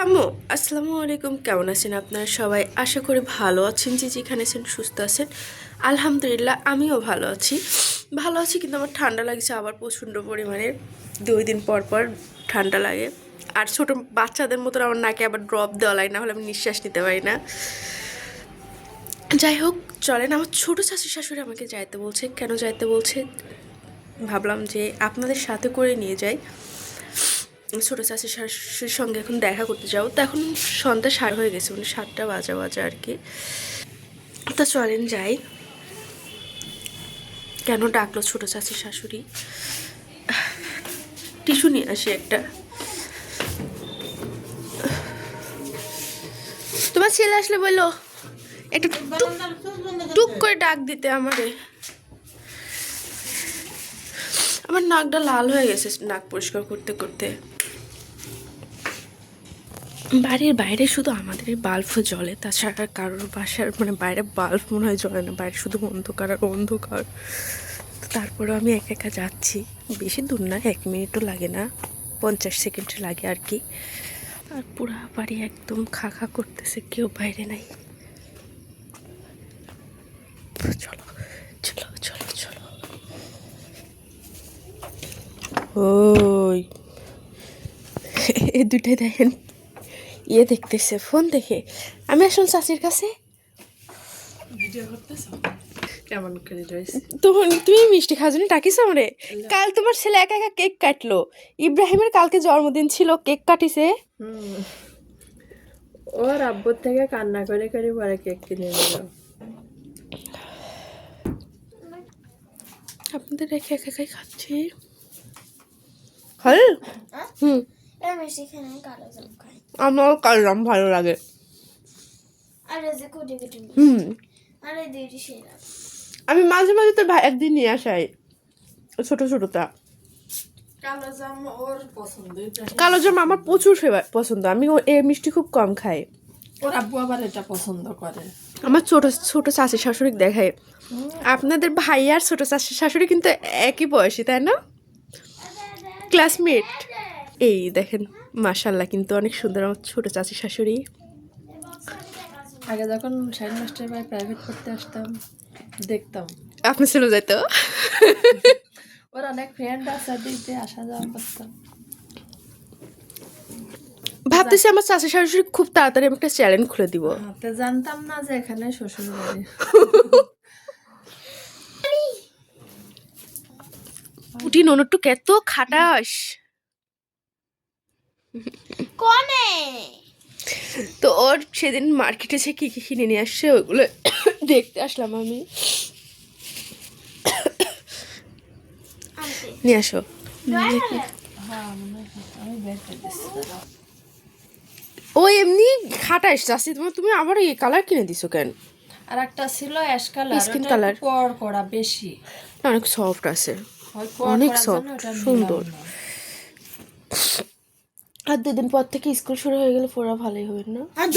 আম্মু আসসালামু আলাইকুম। কেমন আছেন আপনারা সবাই? আশা করি ভালো আছেন, যে যেখানে আছেন সুস্থ আছেন। আলহামদুলিল্লাহ, আমিও ভালো আছি। ভালো আছি কিন্তু আমার ঠান্ডা লাগছে আবার প্রচণ্ড পরিমাণে। দুই দিন পর পর ঠান্ডা লাগে। আর ছোটো বাচ্চাদের মতো আমার নাকে আবার ড্রপ দেওয়া লাগে না হলে আমি নিঃশ্বাস নিতে পারি না। যাই হোক, চলেন। আমার ছোটো শাশুড়ি শাশুড়ি আমাকে যাইতে বলছে। কেন যাইতে বলছে? ভাবলাম যে আপনাদের সাথে করে নিয়ে যাই। ছোটো চাষি শাশুড়ির সঙ্গে এখন দেখা করতে যাও তো এখন সন্ধ্যা সার হয়ে গেছে মানে সাতটা বাজা বাজা আর কি। তা চলেন যাই। কেন ডাকলো ছোটো চাষি শাশুড়ি? টিস্যু নিয়ে আসি একটা। তোমার ছেলে আসলে বলল, একটু টুক করে ডাক দিতে আমারে। আমার নাকটা লাল হয়ে গেছে, নাক পরিষ্কার করতে করতে। বাড়ির বাইরে শুধু আমাদের বাল্ব জ্বলে, তাছাড়া কারোর বাসার মানে বাইরে বাল্ব মনে হয় জ্বলে না, বাইরে শুধু অন্ধকার আর অন্ধকার। তারপরেও আমি একা একা যাচ্ছি, বেশি দূর না, এক মিনিটও লাগে না, পঞ্চাশ সেকেন্ড লাগে আর কি। আর পুরা বাড়ি একদম খা খা করতেছে, কেউ বাইরে নাই। চলো চলো চলো চলো। ওই। এ দুইটাই দেখেন। ইয়ে দেখতেছে ফোন দেখে। আমি আসুন চাষির কাছে। কেমন করে তখন তুমি মিষ্টি খাওয়ার ডাকিস আমারে? কাল তোমার ছেলে একা একা কেক কাটলো। ইব্রাহিমের কালকে জন্মদিন ছিল কেক কাটিছে। ওর আব্বুর থেকে কান্না করে করে পরে কেক কিনে নিল। আপনাদের রেখে একা একাই খাচ্ছি। হ্যাঁ? হুম। এর মিষ্টি খেয়ে কালো খাই আমার কালরাম ভালো লাগে। হুম। আমি মাঝে মাঝে তোর ভাই একদিন নিয়ে আসাই ছোট ছোটটা। কালো জাম ওর পছন্দ কালো জাম আমার প্রচুর পছন্দ। আমি ও- এই মিষ্টি খুব কম খাই। ওর আব্বু আবার এটা পছন্দ করে। আমার ছোট ছোট শাশুড়ি শাশুড়ি দেখায়। আপনাদের ভাই আর ছোট শাশুড়ি কিন্তু একই বয়সী তাই না? ক্লাসমেট এই দেখেন। মাশাল্লাহ কিন্তু অনেক সুন্দর আমার ছোটো চাচি শাশুড়ি। আগে যখন সাইড মাস্টার ভাই প্রাইভেট পড়তে আসতাম দেখতাম। আপনি ছিল যাইতো? ওর অনেক ফ্রেন্ড আছে দিতে আসা যাওয়া করতাম। ভাবতেছি আমার চাচি শাশুড়ি খুব তাড়াতাড়ি আমি একটা চ্যালেঞ্জ খুলে দিব। জানতাম না যে এখানে শ্বশুর বাড়ি পুটি ননটু এত খাটাস। কোনে তো ওর সেদিন মার্কেটে সে কী কী কিনে নিয়ে আসছে ওইগুলো দেখতে আসলাম আমি। নিয়ে আসো। হ্যাঁ। ও এমনি খাটাস চাষি তোমার তুমি আবার এই কালার কিনে দিছো কেন? আর একটা ছিল অ্যাশ কালার। একটু পর করা বেশি। অনেক সফট আছে। অনেক নিলাম। সুন্দর। আর দুদিন পর থেকে স্কুল শুরু হয়ে গেলে পড়া ভালোই হবে না? আর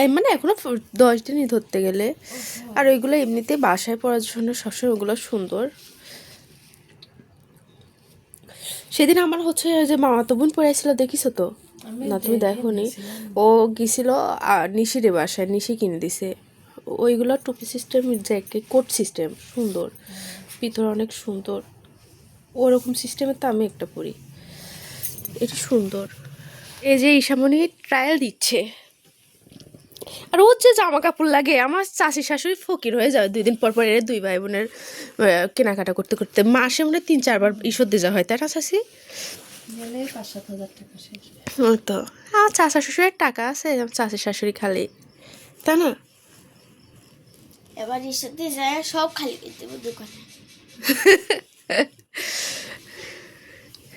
এই মানে এখনও দশ দিনই ধরতে গেলে। আর ওইগুলো এমনিতে বাসায় পড়ার জন্য সবসময় ওগুলো সুন্দর। সেদিন আমার হচ্ছে যে মামাতো বোন পড়াইছিল দেখিছো তো? না তুমি দেখো নি ও গেছিল আর নিশিরে বাসায় নিশি কিনে দিছে। ওইগুলো টুপি সিস্টেম জ্যাকেট কোট সিস্টেম সুন্দর। ভিতর অনেক সুন্দর। ওরকম সিস্টেমের তো আমি একটা পরি। এটা সুন্দর। এই যে ঈশামণি ট্রায়াল দিচ্ছে। আর ওর যে জামা কাপড় লাগে আমার চাষি শাশুড়ি ফকির হয়ে যায় দুই দিন পর পর এর দুই ভাই বোনের কেনাকাটা করতে করতে। মাসে মনে তিন চারবার ঈশ্বর দিয়ে যাওয়া হয় তাই না চাষি তো। আমার চাষা শ্বশুরের টাকা আছে চাষি শাশুড়ি খালি তাই না? এবার ঈশ্বর দিয়ে যায় সব খালি দোকানে।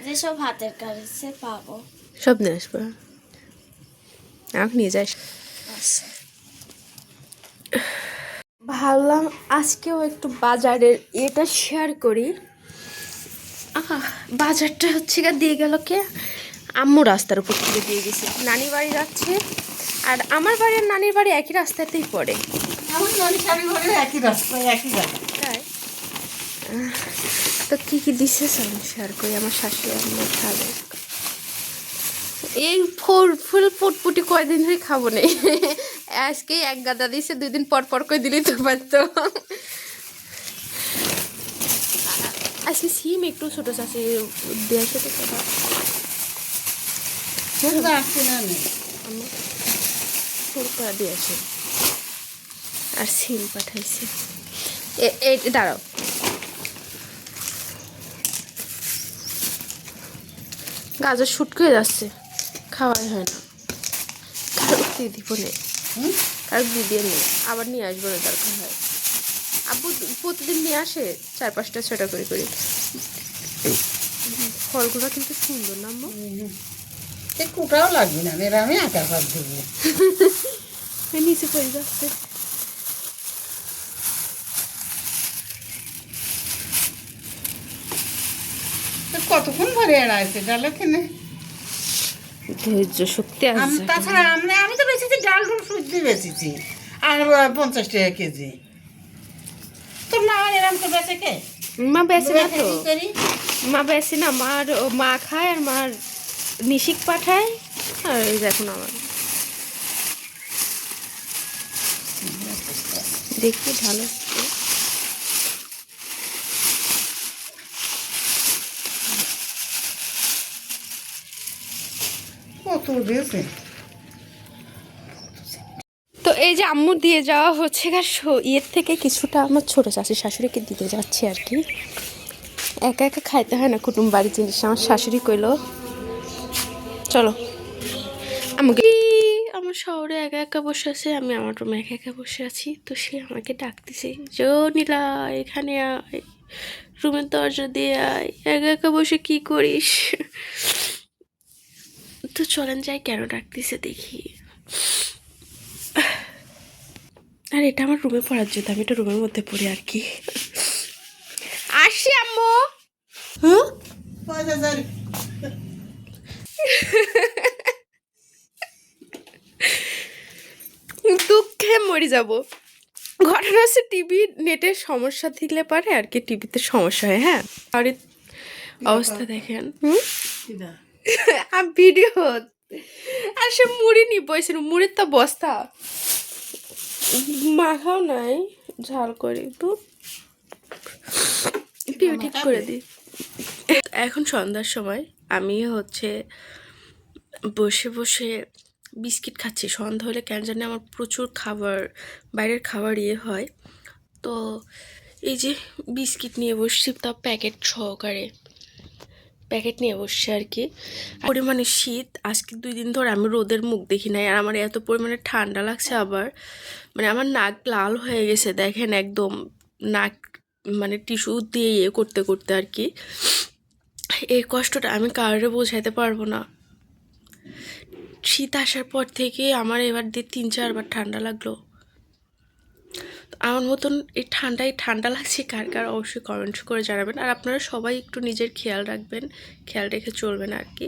যেসব হাতের কাজ পাবো। সব নিয়ে আসব। আমাকে নিয়ে যাস। আচ্ছা। ভাবলাম আজকেও একটু বাজারের এটা শেয়ার করি। আহা, বাজারটা হচ্ছে গা দিয়ে গেল কে? আম্মু রাস্তার উপর থেকে দিয়ে গেছে। নানি বাড়ি যাচ্ছে। আর আমার বাড়ি আর নানির বাড়ি একই রাস্তাতেই পড়ে। আমার একই রাস্তায় একই জায়গা তো কী কী দিচ্ছে আমি শেয়ার করি আমার শাশুড়ি আম্মু খাবে। এই ফুল ফুল পুটপুটি কয়দিন ধরে খাব নেই আজকে এক গাদা দিয়েছে দুই দিন পর পর করে দিলেই তো পারতো। আজকে সিম একটু ছোটো চাষি দেওয়ার সাথে কথা দিয়েছে আর সিম পাঠাইছে। এ- এই দাঁড়াও। গাজর শুটকে যাচ্ছে। খাওয়াই হয় না। কারও দিয়ে দিব নেই কারও দিদিয়ে নেই। আবার নিয়ে আসব না দরকার হয়। আব্বু প্রতিদিন নিয়ে আসে চার পাঁচটা ছটা করে করে। ফলগুলো কিন্তু সুন্দর না কুটাও লাগবে না। আমি আঁকা ভাত দেবো। নিচে পড়ে যাচ্ছে। কতক্ষণ ধরে এরা আছে? ডালে কেনে ধৈর্য শক্তি আছে। তাছাড়া আমি আমি তো বেচেছি ডাল ডুল সুজি বেচেছি। আর পঞ্চাশ টাকা কেজি। তোর মা এরম তো বেচে কে? মা বেশি না তো। মা বেশি না মার মা খায় আর মার নিশিক পাঠায়। আর দেখুন আমার। দেখি ভালো। কত তো এই যে আম্মু দিয়ে যাওয়া হচ্ছে গা শো- ইয়ের থেকে কিছুটা আমার ছোটো শাশুড়ি শাশুড়িকে দিতে যাচ্ছি আর কি। একা একা খাইতে হয় না কুটুম বাড়ির জিনিস। আমার শাশুড়ি কইলো চলো আমাকে আমার শহরে একা একা বসে আছে আমি আমার রুমে একা একা বসে আছি। তো সে আমাকে ডাকতেছে জো নীলা এখানে আয়। রুমের দরজা দিয়ে আয়। একা একা বসে কি করিস? চলেন যাই কেন ডাকতেছে দেখি। আর এটা আমার রুমে পড়ার জন্য আমি এটা রুমের মধ্যে পড়ি আর কি। আসি আম্মু। হ্যাঁ দুঃখে মরে যাব। ঘটনা হচ্ছে টিভি নেটের সমস্যা থাকলে পারে আর কি টিভিতে সমস্যা হয় হ্যাঁ? আর অবস্থা দেখেন। হুম? আর ভিডিও। আর সে মুড়ি নি বইছিল মুড়ির তো বস্তা। মাখাও নাই ঝাল করে একটু। টিভি ঠিক করে দিই। এখন সন্ধ্যার সময় আমি হচ্ছে বসে বসে বিস্কিট খাচ্ছি। সন্ধ্যা হলে কেন জানি আমার প্রচুর খাবার বাইরের খাবার ইয়ে হয়। তো এই যে বিস্কিট নিয়ে বসছি তা প্যাকেট সহকারে। প্যাকেট নিয়ে বসছি আর কি। পরিমাণে শীত, আজকে দুই দিন ধরে আমি রোদের মুখ দেখি নাই, আর আমার এত পরিমাণে ঠান্ডা লাগছে আবার। মানে আমার নাক লাল হয়ে গেছে, দেখেন একদম নাক মানে টিস্যু দিয়ে ইয়ে করতে করতে আর কি। এই কষ্টটা আমি কারোর বোঝাইতে পারব না। শীত আসার পর থেকে আমার এবার দিয়ে তিন চারবার ঠান্ডা লাগল। আমার মতন এই ঠান্ডায় ঠান্ডা লাগছে কার কার অবশ্যই কমেন্ট করে জানাবেন। আর আপনারা সবাই একটু নিজের খেয়াল রাখবেন, খেয়াল রেখে চলবেন আর কি।